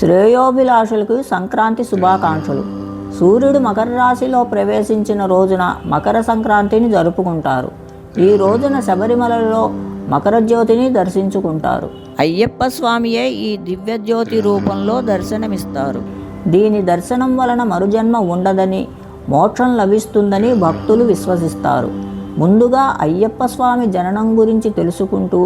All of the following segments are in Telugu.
శ్రేయోభిలాషులకు సంక్రాంతి శుభాకాంక్షలు. సూర్యుడు మకర రాశిలో ప్రవేశించిన రోజున మకర సంక్రాంతిని జరుపుకుంటారు. ఈ రోజున శబరిమలలో మకర జ్యోతిని దర్శించుకుంటారు. అయ్యప్ప స్వామియే ఈ దివ్య జ్యోతి రూపంలో దర్శనమిస్తారు. దీని దర్శనం వలన మరుజన్మ ఉండదని మోక్షం లభిస్తుందని భక్తులు విశ్వసిస్తారు. ముందుగా అయ్యప్ప స్వామి జననం గురించి తెలుసుకుంటూ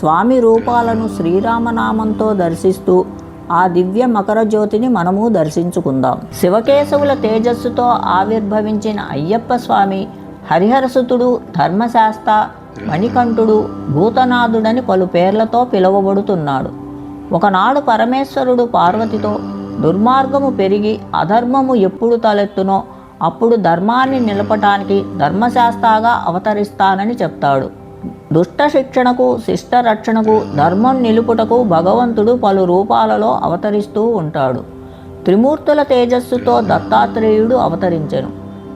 స్వామి రూపాలను శ్రీరామనామంతో దర్శిస్తూ ఆ దివ్య మకర జ్యోతిని మనము దర్శించుకుందాం. శివకేశవుల తేజస్సుతో ఆవిర్భవించిన అయ్యప్ప స్వామి హరిహరసుతుడు ధర్మశాస్త్ర మణికంఠుడు భూతనాథుడని పలు పేర్లతో పిలువబడుతున్నాడు. ఒకనాడు పరమేశ్వరుడు పార్వతితో దుర్మార్గము పెరిగి అధర్మము ఎప్పుడు తలెత్తునో అప్పుడు ధర్మాన్ని నిలపటానికి ధర్మశాస్త్రగా అవతరిస్తానని చెప్తాడు. దుష్ట శిక్షణకు శిష్ట రక్షణకు ధర్మం నిలుపుటకు భగవంతుడు పలు రూపాలలో అవతరిస్తూ ఉంటాడు. త్రిమూర్తుల తేజస్సుతో దత్తాత్రేయుడు అవతరించెను.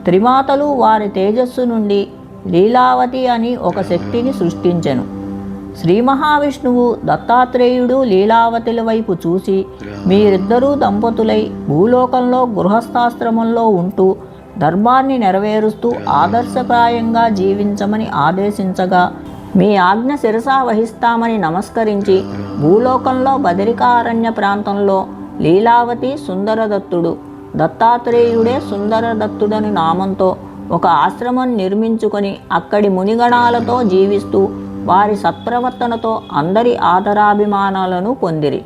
త్రిమాతలు వారి తేజస్సు నుండి లీలావతి అని ఒక శక్తిని సృష్టించెను. శ్రీ మహావిష్ణువు దత్తాత్రేయుడు లీలావతుల వైపు చూసి మీరిద్దరూ దంపతులై భూలోకంలో గృహస్థాశ్రమంలో ఉంటూ ధర్మాన్ని నెరవేరుస్తూ ఆదర్శప్రాయంగా జీవించమని ఆదేశించగా మీ ఆజ్ఞ శిరసా వహిస్తామని నమస్కరించి భూలోకంలో బదరికారణ్య ప్రాంతంలో లీలావతి సుందరదత్తుడు దత్తాత్రేయుడే సుందరదత్తుడని నామంతో ఒక ఆశ్రమం నిర్మించుకొని అక్కడి మునిగణాలతో జీవిస్తూ వారి సత్ప్రవర్తనతో అందరి ఆదరాభిమానాలను పొందిరి.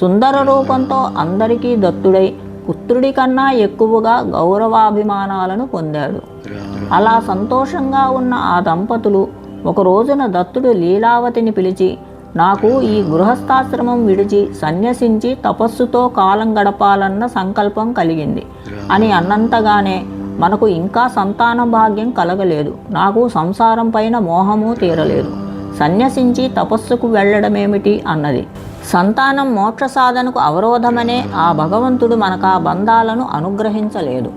సుందర రూపంతో అందరికీ దత్తుడై పుత్రుడి కన్నా ఎక్కువగా గౌరవాభిమానాలను పొందాడు. అలా సంతోషంగా ఉన్న ఆ దంపతులు ఒక రోజున దత్తుడు లీలావతిని పిలిచి నాకు ఈ గృహస్థాశ్రమం విడిచి సన్యసించి తపస్సుతో కాలం గడపాలన్న సంకల్పం కలిగింది. అని అన్నంతగానే మనకు ఇంకా సంతాన భాగ్యం కలగలేదు. నాకు సంసారం పైన మోహము తీరలేదు. సన్యసించి తపస్సుకు వెళ్ళడమేమిటి? అన్నది. సంతానం మోక్ష సాధనకు అవరోధమనే ఆ భగవంతుడు మనకు ఆ బంధాలను అనుగ్రహించలేదు.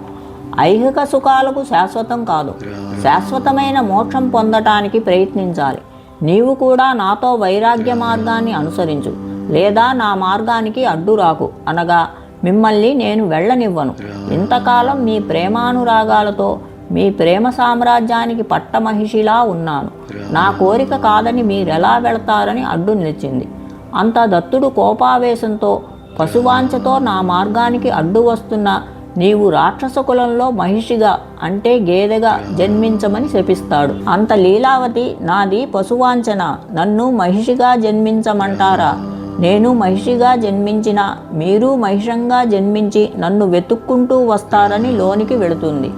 ఐహిక సుఖాలకు శాశ్వతం కాదు. శాశ్వతమైన మోక్షం పొందటానికి ప్రయత్నించాలి. నీవు కూడా నాతో వైరాగ్య మార్గాన్ని అనుసరించు లేదా నా మార్గానికి అడ్డు రాకు అనగా మిమ్మల్ని నేను వెళ్ళనివ్వను. ఇంతకాలం మీ ప్రేమానురాగాలతో మీ ప్రేమ సామ్రాజ్యానికి పట్టమహిషిలా ఉన్నాను. నా కోరిక కాదని మీరెలా వెళతారని అడ్డు నిలిచింది. అంత దత్తుడు కోపావేశంతో పశువాంచతో నా మార్గానికి అడ్డు వస్తున్న నీవు రాక్షస కులంలో మహిషిగా అంటే గేదెగా జన్మించమని శపిస్తాడు. అంత లీలావతి నాది పశువాంచన నన్ను మహిషిగా జన్మించమంటారా? నేను మహిషిగా జన్మించిన మీరు మహిషంగా జన్మించి నన్ను వెతుక్కుంటూ వస్తారని లోనికి వెళుతుంది.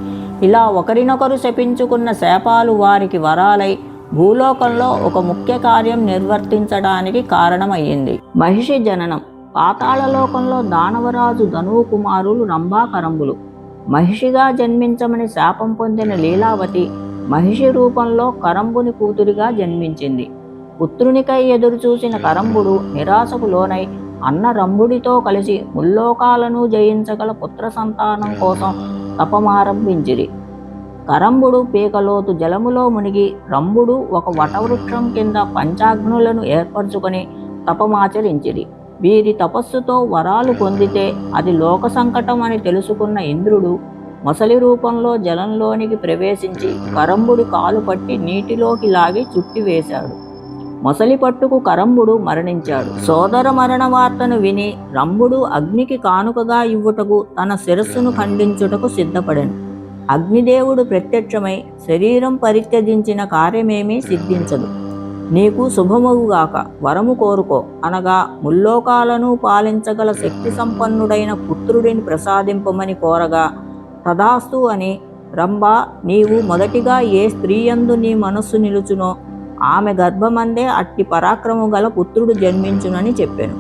ఇలా ఒకరినొకరు శపించుకున్న శాపాలు వారికి వరాలై భూలోకంలో ఒక ముఖ్య కార్యం నిర్వర్తించడానికి కారణమయ్యింది. మహిషి జననం. పాతాళలోకంలో దానవరాజు ధనువు కుమారులు రంభాకరంబులు. మహిషిగా జన్మించమని శాపం పొందిన లీలావతి మహిషి రూపంలో కరంబుని కూతురిగా జన్మించింది. పుత్రునికై ఎదురు చూసిన కరంబుడు నిరాశకు లోనై అన్న రంభుడితో కలిసి ముల్లోకాలను జయించగల పుత్ర సంతానం కోసం తపమారంభించిరి. కరంబుడు పీకలోతు జలములో మునిగి రంభుడు ఒక వటవృక్షం కింద పంచాగ్నులను ఏర్పరచుకొని తపమాచరించిరి. వీరి తపస్సుతో వరాలు పొందితే అది లోక సంకటం అని తెలుసుకున్న ఇంద్రుడు మొసలి రూపంలో జలంలోనికి ప్రవేశించి కరంబుడి కాలు పట్టి నీటిలోకి లాగి చుట్టివేశాడు మొసలి పట్టుకు కరంబుడు మరణించాడు. సోదర మరణ వార్తను విని రంభుడు అగ్నికి కానుకగా ఇవ్వుటకు తన శిరస్సును ఖండించుటకు సిద్ధపడాను. అగ్నిదేవుడు ప్రత్యక్షమై శరీరం పరిత్యజించిన కార్యమేమీ సిద్ధించదు. నీకు శుభమగుగాక వరము కోరుకో. అనగా ముల్లోకాలను పాలించగల శక్తి సంపన్నుడైన పుత్రుడిని ప్రసాదింపమని కోరగా తదాస్తు అని రంభ నీవు మొదటిగా ఏ స్త్రీయందు నీ మనస్సు నిలుచునో ఆమె గర్భమందే అట్టి పరాక్రము గల పుత్రుడు జన్మించునని చెప్పాను.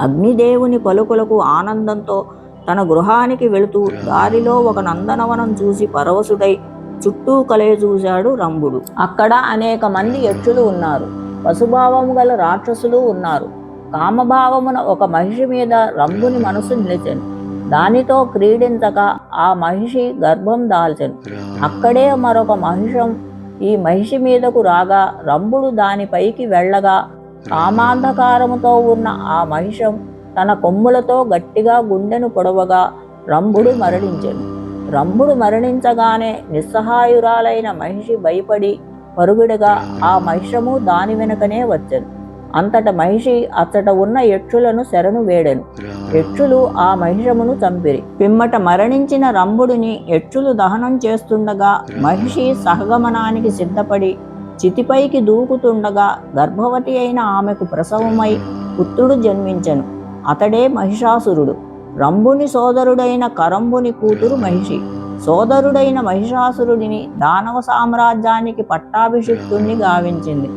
అగ్నిదేవుని పలుకులకు ఆనందంతో తన గృహానికి వెళుతూ దారిలో ఒక నందనవనం చూసి పరవశుడై చుట్టూ కలయ చూశాడు రంభుడు. అక్కడ అనేక మంది యక్షులు ఉన్నారు. పశుభావము గల రాక్షసులు ఉన్నారు. కామభావమున ఒక మహిషి మీద రంభుని మనసు నిలిచెను. దానితో క్రీడించక ఆ మహిషి గర్భం దాల్చెను. అక్కడే మరొక మహిషం ఈ మహిషి మీదకు రాగా రంభుడు దానిపైకి వెళ్ళగా కామాంధకారముతో ఉన్న ఆ మహిషం తన కొమ్ములతో గట్టిగా గుండెను పొడవగా రంభుడు మరణించెను. రంభుడు మరణించగానే నిస్సహాయురాలైన మహిషి భయపడి పరుగుడగా ఆ మహిషము దాని వెనుకనే వచ్చెను. అంతట మహిషి అచ్చట ఉన్న యక్షులను శరణు వేడెను. యక్షులు ఆ మహిషమును చంపిరి. పిమ్మట మరణించిన రంభుడిని యక్షులు దహనం చేస్తుండగా మహిషి సహగమనానికి సిద్ధపడి చితిపైకి దూకుతుండగా గర్భవతి అయిన ఆమెకు ప్రసవమై పుత్రుడు జన్మించెను. అతడే మహిషాసురుడు. రంభుని సోదరుడైన కరంబుని కూతురు మహిషి. సోదరుడైన మహిషాసురుడిని దానవ సామ్రాజ్యానికి పట్టాభిషిక్తుణ్ణి గావించింది.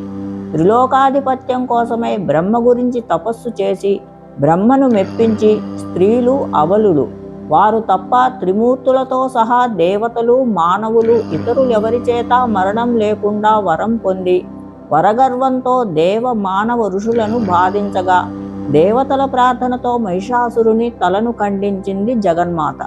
త్రిలోకాధిపత్యం కోసమై బ్రహ్మ గురించి తపస్సు చేసి బ్రహ్మను మెప్పించి స్త్రీలు అవలులు. వారు తప్ప త్రిమూర్తులతో సహా దేవతలు మానవులు ఇతరులెవరి చేత మరణం లేకుండా వరం పొంది వరగర్వంతో దేవ మానవ ఋషులను బాధించగా దేవతల ప్రార్థనతో మహిషాసురుని తలను ఖండించింది జగన్మాత.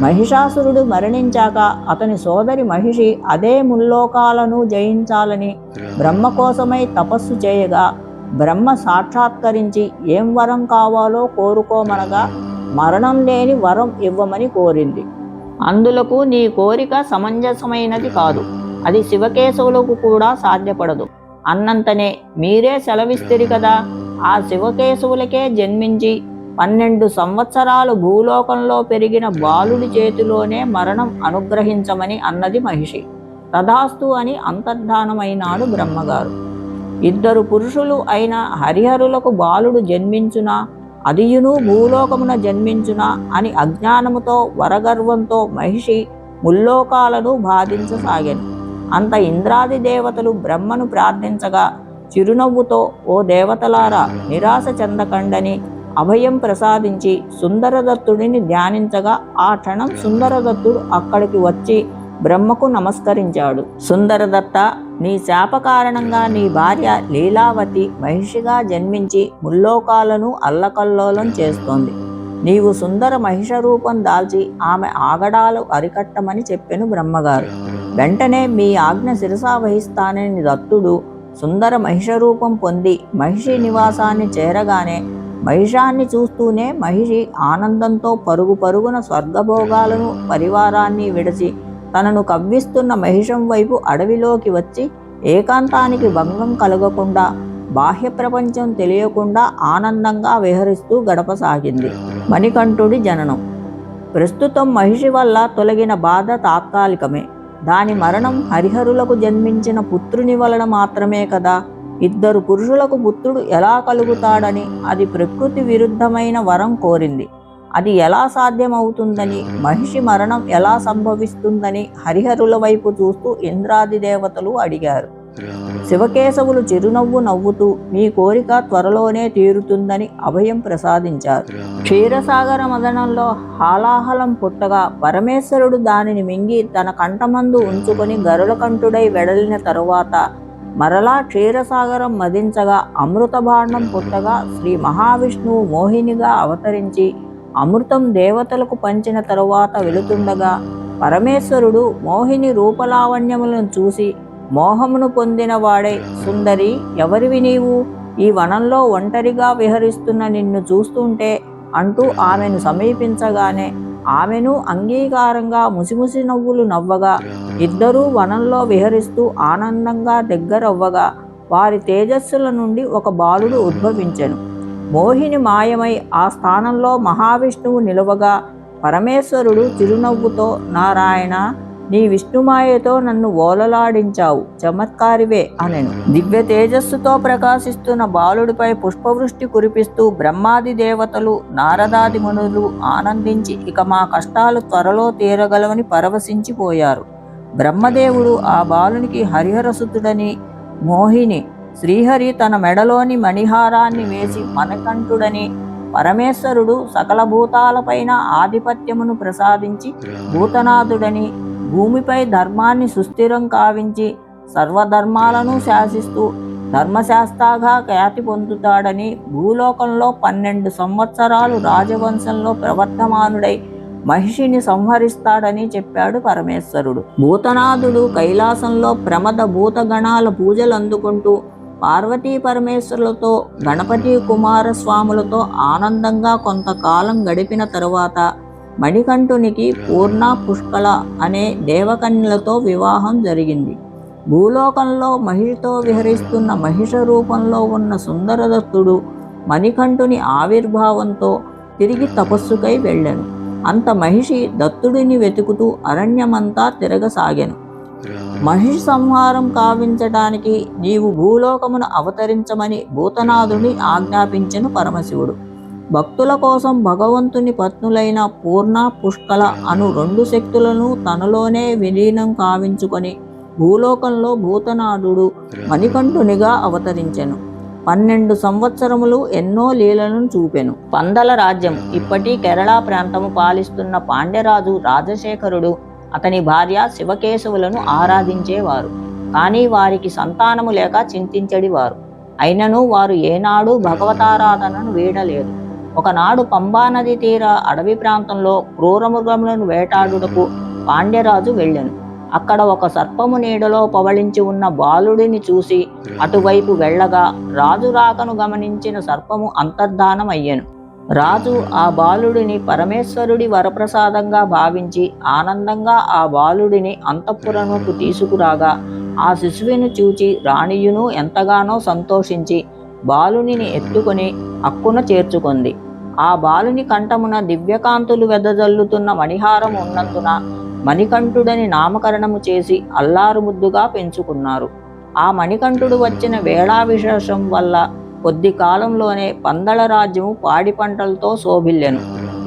మహిషాసురుడు మరణించాక అతని సోదరి మహిషి అదే ముల్లోకాలను జయించాలని బ్రహ్మ కోసమై తపస్సు చేయగా బ్రహ్మ సాక్షాత్కరించి ఏం వరం కావాలో కోరుకోమనగా మరణం లేని వరం ఇవ్వమని కోరింది. అందులకు నీ కోరిక సమంజసమైనది కాదు. అది శివకేశవులకు కూడా సాధ్యపడదు. అన్నంతనే మీరే సెలవిస్తిరి కదా. ఆ శివకేశవులకే జన్మించి పన్నెండు సంవత్సరాలు భూలోకంలో పెరిగిన బాలుడి చేతిలోనే మరణం అనుగ్రహించమని అన్నది మహిషి. తథాస్తు అని అంతర్ధానమైనాడు బ్రహ్మగారు. ఇద్దరు పురుషులు అయిన హరిహరులకు బాలుడు జన్మించునా అదియును భూలోకమున జన్మించునా అని అజ్ఞానముతో వరగర్వంతో మహిషి ముల్లోకాలను బాధించసాగాను. అంత ఇంద్రాది దేవతలు బ్రహ్మను ప్రార్థించగా చిరునవ్వుతో ఓ దేవతలారా నిరాశ చెందకండని అభయం ప్రసాదించి సుందరదత్తుడిని ధ్యానించగా ఆ క్షణం సుందరదత్తుడు అక్కడికి వచ్చి బ్రహ్మకు నమస్కరించాడు. సుందరదత్త నీ శాప కారణంగా నీ భార్య లీలావతి మహిషిగా జన్మించి ముల్లోకాలను అల్లకల్లోలం చేస్తోంది. నీవు సుందర మహిష రూపం దాల్చి ఆమె ఆగడాలు అరికట్టమని చెప్పెను బ్రహ్మగారు. వెంటనే మీ ఆజ్ఞ శిరసా వహిస్తానని దత్తుడు సుందర మహిష రూపం పొంది మహిషి నివాసాన్ని చేరగానే మహిషాన్ని చూస్తూనే మహిషి ఆనందంతో పరుగు పరుగున స్వర్గభోగాలను పరివారాన్ని విడిచి తనను కవ్విస్తున్న మహిషం వైపు అడవిలోకి వచ్చి ఏకాంతానికి భంగం కలగకుండా బాహ్య ప్రపంచం తెలియకుండా ఆనందంగా విహరిస్తూ గడపసాగింది మణికంఠుడి జననం. ప్రస్తుతం మహిషి వల్ల తొలగిన బాధ తాత్కాలికమే. దాని మరణం హరిహరులకు జన్మించిన పుత్రుని వలన మాత్రమే కదా. ఇద్దరు పురుషులకు పుత్రుడు ఎలా కలుగుతాడని అది ప్రకృతి విరుద్ధమైన వరం కోరింది. అది ఎలా సాధ్యమవుతుందని మహిషి మరణం ఎలా సంభవిస్తుందని హరిహరుల వైపు చూస్తూ ఇంద్రాది దేవతలు అడిగారు. శివకేశవులు చిరునవ్వు నవ్వుతూ మీ కోరిక త్వరలోనే తీరుతుందని అభయం ప్రసాదించారు. క్షీరసాగర మదనంలో హాలాహలం పుట్టగా పరమేశ్వరుడు దానిని మింగి తన కంఠమందు ఉంచుకొని గరుడకంఠుడై వెడలిన తరువాత మరలా క్షీరసాగరం మదించగా అమృత భాండం పుట్టగా శ్రీ మహావిష్ణువు మోహినిగా అవతరించి అమృతం దేవతలకు పంచిన తరువాత వెళుతుండగా పరమేశ్వరుడు మోహిని రూపలావణ్యములను చూసి మోహమును పొందిన వాడే సుందరి. ఎవరివి నీవు? ఈ వనంలో ఒంటరిగా విహరిస్తున్న నిన్ను చూస్తుంటే అంటూ ఆమెను సమీపించగానే ఆమెను అంగీకారంగా ముసిముసి నవ్వులు నవ్వగా ఇద్దరూ వనంలో విహరిస్తూ ఆనందంగా దగ్గరవ్వగా వారి తేజస్సుల నుండి ఒక బాలుడు ఉద్భవించెను. మోహిని మాయమై ఆ స్థానంలో మహావిష్ణువు నిలువగా పరమేశ్వరుడు చిరునవ్వుతో నారాయణ నీ విష్ణుమాయతో నన్ను ఓలలాడించావు. చమత్కారివే అనెను. దివ్య తేజస్సుతో ప్రకాశిస్తున్న బాలుడిపై పుష్పవృష్టి కురిపిస్తూ బ్రహ్మాది దేవతలు నారదాది మునులు ఆనందించి ఇక మా కష్టాలు త్వరలో తీరగలవని పరవశించిపోయారు బ్రహ్మదేవుడు ఆ బాలునికి హరిహరసుతుడని మోహిని శ్రీహరి తన మెడలోని మణిహారాన్ని వేసి మనకంఠుడని పరమేశ్వరుడు సకల భూతాలపైన ఆధిపత్యమును ప్రసాదించి భూతనాథుడని భూమిపై ధర్మాన్ని సుస్థిరం కావించి సర్వధర్మాలను శాసిస్తూ ధర్మశాస్త్రగా ఖ్యాతి పొందుతాడని భూలోకంలో పన్నెండు సంవత్సరాలు రాజవంశంలో ప్రవర్తమానుడై మహిషిని సంహరిస్తాడని చెప్పాడు పరమేశ్వరుడు. భూతనాథుడు కైలాసంలో ప్రమద భూతగణాల పూజలు అందుకుంటూ పార్వతీ పరమేశ్వరులతో గణపతి కుమారస్వాములతో ఆనందంగా కొంతకాలం గడిపిన తరువాత మణికంఠునికి పూర్ణ పుష్కల అనే దేవకన్యలతో వివాహం జరిగింది. భూలోకంలో మహిషితో విహరిస్తున్న మహిష రూపంలో ఉన్న సుందరదత్తుడు మణికంఠుని ఆవిర్భావంతో తిరిగి తపస్సుకై వెళ్ళాను. అంత మహిషి దత్తుడిని వెతుకుతూ అరణ్యమంతా తిరగసాగాను. మహిషి సంహారం కావించటానికి నీవు భూలోకమును అవతరించమని భూతనాథుని ఆజ్ఞాపించను పరమశివుడు. భక్తుల కోసం భగవంతుని పత్నులైన పూర్ణ పుష్కల అను రెండు శక్తులను తనలోనే విలీనం కావించుకొని భూలోకంలో భూతనాథుడు మణికంఠునిగా అవతరించెను. పన్నెండు సంవత్సరములు ఎన్నో లీలను చూపెను. పందల రాజ్యం. ఇప్పటి కేరళ ప్రాంతము పాలిస్తున్న పాండ్యరాజు రాజశేఖరుడు అతని భార్య శివకేశవులను ఆరాధించేవారు. కానీ వారికి సంతానము లేక చింతించడివారు. అయినను వారు ఏనాడు భగవతారాధనను వీడలేదు. ఒకనాడు పంబానది తీర అడవి ప్రాంతంలో క్రూరమృగములను వేటాడుటకు పాండ్యరాజు వెళ్ళాను. అక్కడ ఒక సర్పము నీడలో పవళించి ఉన్న బాలుడిని చూసి అటువైపు వెళ్ళగా రాజు రాకను గమనించిన సర్పము అంతర్ధానమయ్యెను. రాజు ఆ బాలుడిని పరమేశ్వరుడి వరప్రసాదంగా భావించి ఆనందంగా ఆ బాలుడిని అంతఃపురముకు తీసుకురాగా ఆ శిశువును చూచి రాణియును ఎంతగానో సంతోషించి బాలునిని ఎత్తుకొని అక్కున చేర్చుకుంది. ఆ బాలుని కంఠమున దివ్యకాంతులు వెదజల్లుతున్న మణిహారం ఉన్నందున మణికంఠుడని నామకరణము చేసి అల్లారు ముద్దుగా పెంచుకున్నారు. ఆ మణికంఠుడు వచ్చిన వేళా విశేషం వల్ల కొద్ది కాలంలోనే పందల రాజ్యము పాడి పంటలతో శోభిల్లెను.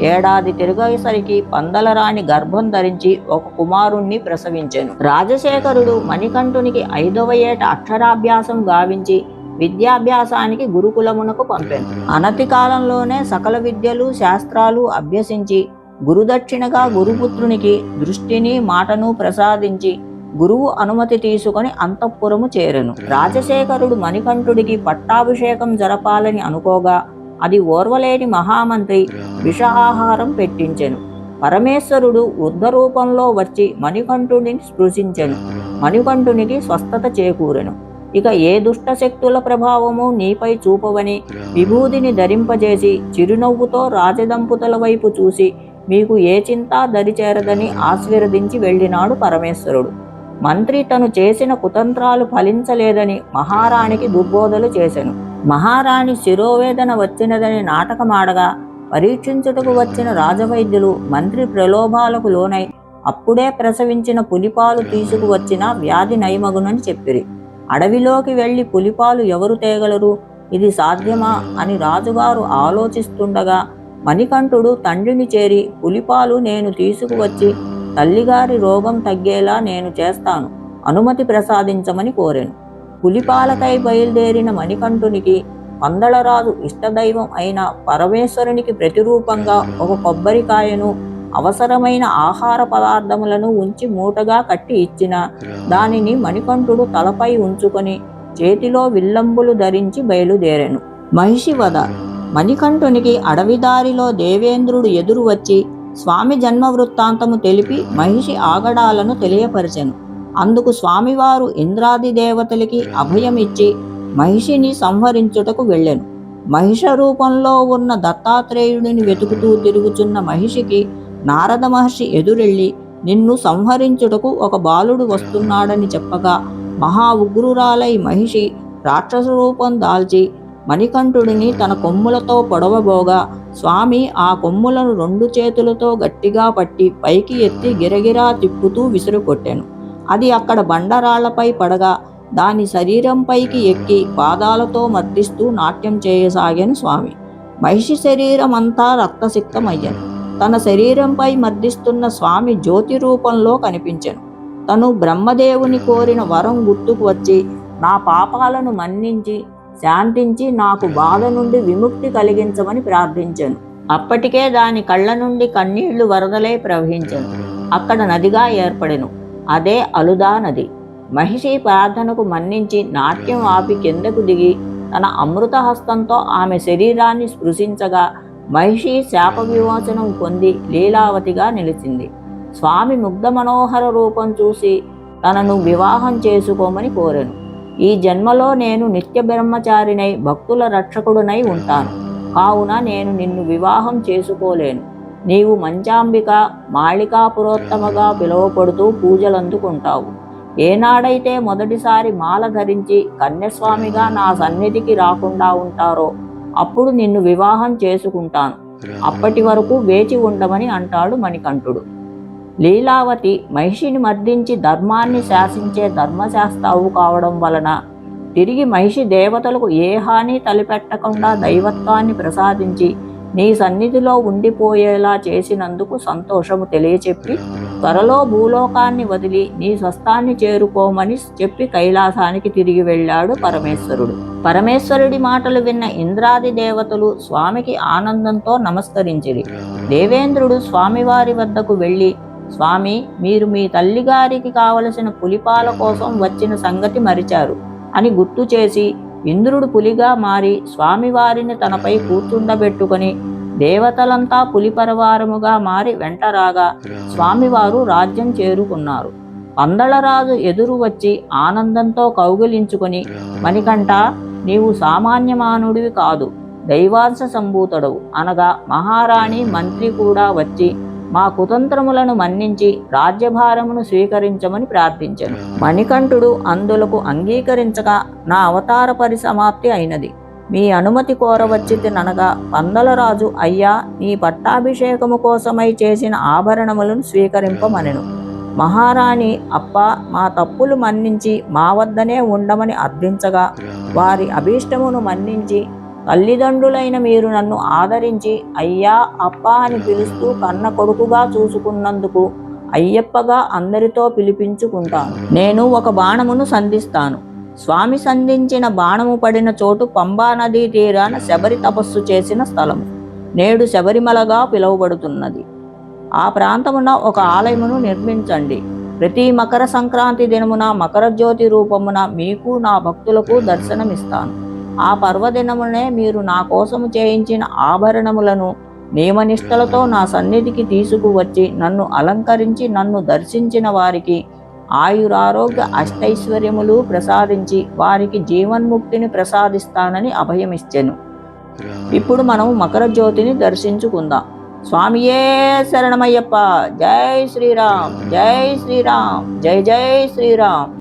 ఏడాది తిరిగేసరికి పందలరాణి గర్భం ధరించి ఒక కుమారుణ్ణి ప్రసవించెను. రాజశేఖరుడు మణికంఠునికి ఐదవ ఏట అక్షరాభ్యాసం గావించి విద్యాభ్యాసానికి గురుకులమునకు పంపాను. అనతి కాలంలోనే సకల విద్యలు శాస్త్రాలు అభ్యసించి గురుదక్షిణగా గురుపుత్రునికి దృష్టిని మాటను ప్రసాదించి గురువు అనుమతి తీసుకొని అంతఃపురము చేరెను. రాజశేఖరుడు మణికంఠుడికి పట్టాభిషేకం జరపాలని అనుకోగా అది ఓర్వలేని మహామంత్రి విషాహారం పెట్టించెను. పరమేశ్వరుడు వృద్ధ రూపంలో వచ్చి మణికంఠుడిని స్పృశించెను. మణికంఠునికి స్వస్థత చేకూరెను. ఇక ఏ దుష్ట శక్తుల ప్రభావము నీపై చూపవని విభూదిని ధరింపజేసి చిరునవ్వుతో రాజదంపుతల వైపు చూసి మీకు ఏ చింత దరిచేరదని ఆశీర్వదించి వెళ్ళినాడు పరమేశ్వరుడు. మంత్రి తను చేసిన కుతంత్రాలు ఫలించలేదని మహారాణికి దుర్బోధలు చేసెను. మహారాణి శిరోవేదన వచ్చినదని నాటకమాడగా పరీక్షించుటకు వచ్చిన రాజవైద్యులు మంత్రి ప్రలోభాలకు లోనై అప్పుడే ప్రసవించిన పులిపాలు తీసుకువచ్చిన వ్యాధి నయమగునని చెప్పిరి. అడవిలోకి వెళ్ళి పులిపాలు ఎవరు తేగలరు? ఇది సాధ్యమా? అని రాజుగారు ఆలోచిస్తుండగా మణికంఠుడు తండ్రిని చేరి పులిపాలు నేను తీసుకువచ్చి తల్లిగారి రోగం తగ్గేలా నేను చేస్తాను. అనుమతి ప్రసాదించమని కోరాను. పులిపాలకై బయలుదేరిన మణికంఠునికి పందళరాజు ఇష్టదైవం అయిన పరమేశ్వరునికి ప్రతిరూపంగా ఒక కొబ్బరికాయను అవసరమైన ఆహార పదార్థములను ఉంచి మూటగా కట్టి ఇచ్చిన. దానిని మణికంఠుడు తలపై ఉంచుకొని చేతిలో విల్లంబులు ధరించి బయలుదేరెను. మహిషి వధ మణికంఠునికి అడవిదారిలో దేవేంద్రుడు ఎదురు వచ్చి స్వామి జన్మ వృత్తాంతము తెలిపి మహిషి ఆగడాలను తెలియపరిచెను. అందుకు స్వామివారు ఇంద్రాది దేవతలకి అభయమిచ్చి మహిషిని సంహరించుటకు వెళ్ళెను. మహిష రూపంలో ఉన్న దత్తాత్రేయుడిని వెతుకుతూ తిరుగుచున్న మహిషికి నారద మహర్షి ఎదురెళ్ళి నిన్ను సంహరించుటకు ఒక బాలుడు వస్తున్నాడని చెప్పగా మహా ఉగ్రురాలై మహిషి రాక్షస రూపం దాల్చి మణికంఠుడిని తన కొమ్ములతో పొడవబోగా స్వామి ఆ కొమ్ములను రెండు చేతులతో గట్టిగా పట్టి పైకి ఎత్తి గిరగిరా తిప్పుతూ విసురుకొట్టెను. అది అక్కడ బండరాళ్ళపై పడగా దాని శరీరంపైకి ఎక్కి పాదాలతో మర్దిస్తూ నాట్యం చేయసాగాను స్వామి. మహిషి శరీరం అంతా రక్తసిక్తమయ్యను. తన శరీరంపై మర్దిస్తున్న స్వామి జ్యోతి రూపంలో కనిపించెను. తను బ్రహ్మదేవుని కోరిన వరం గుర్తుకు వచ్చి నా పాపాలను మన్నించి శాంతించి నాకు బాధ నుండి విముక్తి కలిగించమని ప్రార్థించాను. అప్పటికే దాని కళ్ళ నుండి కన్నీళ్ళు వరదలై ప్రవహించను. అక్కడ నదిగా ఏర్పడెను. అదే అలుదా నది. మహిషి ప్రార్థనకు మన్నించి నాట్యం ఆపి కిందకు దిగి తన అమృత హస్తంతో ఆమె శరీరాన్ని స్పృశించగా మహిషి శాప విమోచనం పొంది లీలావతిగా నిలిచింది. స్వామి ముగ్ధ మనోహర రూపం చూసి తనను వివాహం చేసుకోమని కోరెను. ఈ జన్మలో నేను నిత్య బ్రహ్మచారినై భక్తుల రక్షకుడునై ఉంటాను. కావున నేను నిన్ను వివాహం చేసుకోలేను. నీవు మంచాంబిక మాళికాపురోత్తమగా పిలువపడుతూ పూజలందుకుంటావు. ఏనాడైతే మొదటిసారి మాల ధరించి కన్యస్వామిగా నా సన్నిధికి రాకుండా ఉంటారో అప్పుడు నిన్ను వివాహం చేసుకుంటాను. అప్పటి వరకు వేచి ఉండమని అంటాడు మణికంఠుడు. లీలావతి మహిషిని మర్దించి ధర్మాన్ని శాసించే ధర్మశాస్త్రావు కావడం వలన తిరిగి మహిషి దేవతలకు ఏ హాని తలపెట్టకుండా దైవత్వాన్ని ప్రసాదించి నీ సన్నిధిలో ఉండిపోయేలా చేసినందుకు సంతోషము తెలియచెప్పి త్వరలో భూలోకాన్ని వదిలి నీ స్వస్థాన్ని చేరుకోమని చెప్పి కైలాసానికి తిరిగి వెళ్ళాడు పరమేశ్వరుడు. పరమేశ్వరుడి మాటలు విన్న ఇంద్రాది దేవతలు స్వామికి ఆనందంతో నమస్కరించిరి. దేవేంద్రుడు స్వామివారి వద్దకు వెళ్ళి స్వామి మీరు మీ తల్లిగారికి కావలసిన పులిపాల కోసం వచ్చిన సంగతి మరిచారు అని గుర్తు చేసి ఇంద్రుడు పులిగా మారి స్వామివారిని తనపై కూర్చుండబెట్టుకొని దేవతలంతా పులిపరవారముగా మారి వెంటరాగా స్వామివారు రాజ్యం చేరుకున్నారు. పందళరాజు ఎదురు వచ్చి ఆనందంతో కౌగిలించుకొని మణికంఠ నీవు సామాన్య మానవుడివి కాదు దైవాంశ సంభూతుడవు. అనగా మహారాణి మంత్రి కూడా వచ్చి మా కుతంత్రములను మన్నించి రాజ్యభారమును స్వీకరించమని ప్రార్థించెను. మణికంఠుడు అందులకు అంగీకరించక నా అవతార పరిసమాప్తి అయినది. మీ అనుమతి కోరవచ్చితిననగా పందలరాజు అయ్యా నీ పట్టాభిషేకము కోసమై చేసిన ఆభరణములను స్వీకరింపమనెను. మహారాణి అప్ప మా తప్పులు మన్నించి మా వద్దనే ఉండమని అర్థించగా వారి అభీష్టమును మన్నించి తల్లిదండ్రులైన మీరు నన్ను ఆదరించి అయ్యా అప్ప అని పిలుస్తూ కన్న కొడుకుగా చూసుకున్నందుకు అయ్యప్పగా అందరితో పిలిపించుకుంటాను. నేను ఒక బాణమును సంధిస్తాను. స్వామి సంధించిన బాణము పడిన చోటు పంబా నదీ తీరాన శబరి తపస్సు చేసిన స్థలము నేడు శబరిమలగా పిలువబడుతున్నది. ఆ ప్రాంతమున ఒక ఆలయమును నిర్మించండి. ప్రతి మకర సంక్రాంతి దినమున మకర జ్యోతి రూపమున మీకు నా భక్తులకు దర్శనమిస్తాను. ఆ పర్వదినమునే మీరు నా కోసము చేయించిన ఆభరణములను నియమనిష్టలతో నా సన్నిధికి తీసుకువచ్చి నన్ను అలంకరించి నన్ను దర్శించిన వారికి ఆయురారోగ్య అష్టైశ్వర్యములు ప్రసాదించి వారికి జీవన్ముక్తిని ప్రసాదిస్తానని అభయమిచ్చెను. ఇప్పుడు మనం మకర జ్యోతిని దర్శించుకుందాం. స్వామియే శరణమయ్యప్ప జై శ్రీరామ్ జై శ్రీరామ్ జై జై శ్రీరామ్.